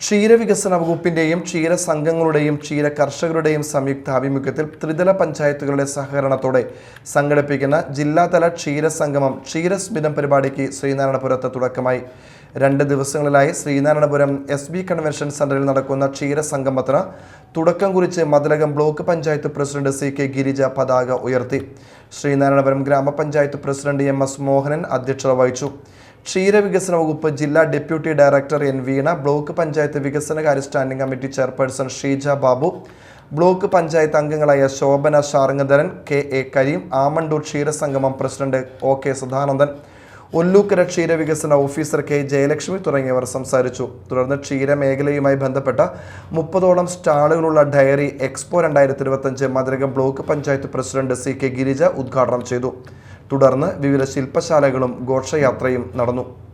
ക്ഷീരവികസന വകുപ്പിന്റെയും ക്ഷീര സംഘങ്ങളുടെയും ക്ഷീര കർഷകരുടെയും സംയുക്ത ആഭിമുഖ്യത്തിൽ ത്രിതല പഞ്ചായത്തുകളുടെ സഹകരണത്തോടെ സംഘടിപ്പിക്കുന്ന ജില്ലാതല ക്ഷീരസംഗമം ക്ഷീരസ്മിതം പരിപാടിക്ക് ശ്രീനാരായണപുരത്ത് തുടക്കമായി. രണ്ട് ദിവസങ്ങളിലായി ശ്രീനാരായണപുരം എസ് ബി കൺവെൻഷൻ സെന്ററിൽ നടക്കുന്ന ക്ഷീരസംഗമത്തിന് തുടക്കം കുറിച്ച് Mathilakam block panchayat president C K Girija പതാക ഉയർത്തി. ശ്രീനാരായണപുരം ഗ്രാമപഞ്ചായത്ത് പ്രസിഡന്റ് എം എസ് മോഹനൻ അധ്യക്ഷത വഹിച്ചു. ക്ഷീരവികസന വകുപ്പ് ജില്ലാ deputy director N Veena block panchayat വികസന കാര്യ standing committee chairperson Sheeja Babu block panchayat അംഗങ്ങളായ Shobhana Sharngadharan K A Kareem Amandoor ക്ഷീരസംഗമം president O K Sadanandan Ollukkara ക്ഷീരവികസന ഓഫീസർ കെ ജയലക്ഷ്മി തുടങ്ങിയവർ സംസാരിച്ചു. തുടർന്ന് ക്ഷീരമേഖലയുമായി ബന്ധപ്പെട്ട മുപ്പതോളം സ്റ്റാളുകളുള്ള ഡയറി എക്സ്പോ രണ്ടായിരത്തി ഇരുപത്തഞ്ച് Mathilakam block panchayat president C K Girija ഉദ്ഘാടനം ചെയ്തു. തുടർന്ന് വിവിധ ശില്പശാലകളും ഘോഷയാത്രയും നടന്നു.